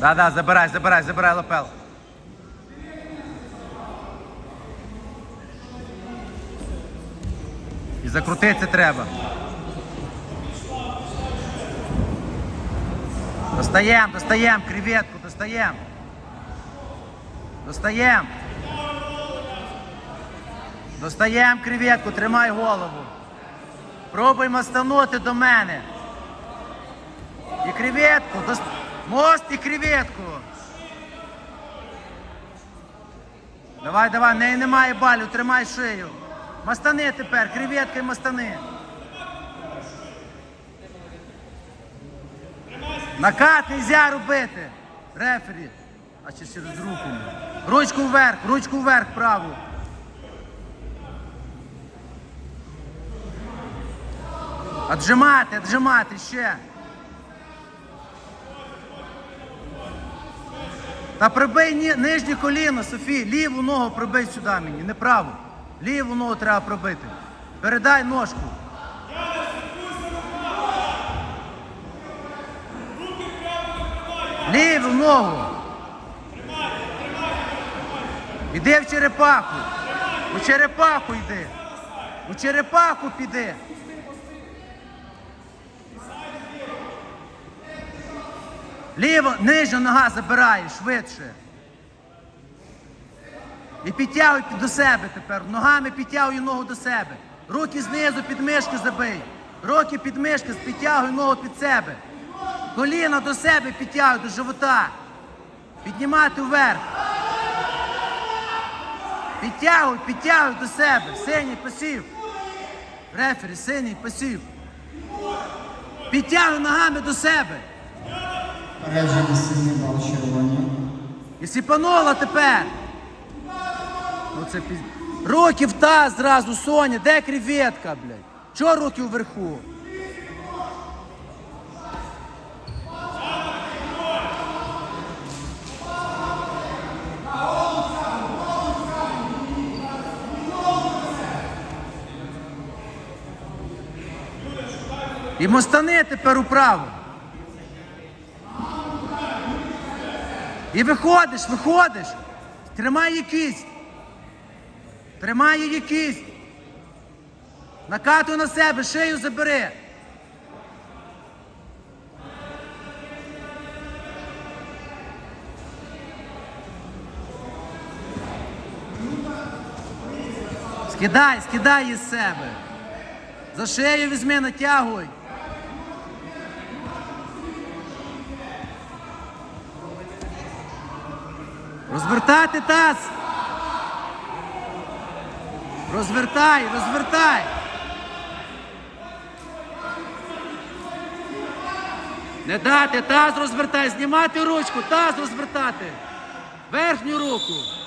Да, да, забирай, забирай, забирай лапел. І закрутитися треба. Достаєм, достаєм, креветку, достаєм. Достаєм. Достаєм креветку, тримай голову. Пробуємо станути до мене. І креветку, дос- мост і креветку. Давай, давай, неї немає балю, тримай шию. Мастани тепер, креветка і мастани. Накат нельзя робити. Рефері. А чи через руку? Ручку вверх, ручку вверх праву. Отжимати, отжимати ще. Та прибий ні- нижнє коліно, Софі, ліву ногу прибий сюди мені, не праву. Ліву ногу треба пробити. Передай ножку. Ліву ногу. Іди в черепаху. У черепаху йди. У черепаху піди. Ліво, нижня нога забирає швидше. І підтягуй до себе тепер. Ногами підтягуй ногу до себе. Руки знизу під мишки забий. Руки під мишки, підтягуй ногу під себе. Коліна до себе підтягуй до живота. Піднімати вверх. Підтягуй, підтягуй до себе. Синій посів. Рефері, синій посів. Підтягуй ногами до себе. Попередження сильний бал. І сіпанула тепер. Ну це піз... Руки в таз зразу, Соня, де креветка, блядь? Чого руки вверху? І мостани тепер управо. І виходиш, виходиш. Тримай її кість. Тримай її кість. Накатуй на себе, шию забери. Скидай, скидай її з себе. За шею візьми, натягуй. Розвертати таз. Розвертай, розвертай. Не дати, таз розвертай, знімати ручку, таз розвертати. Верхню руку.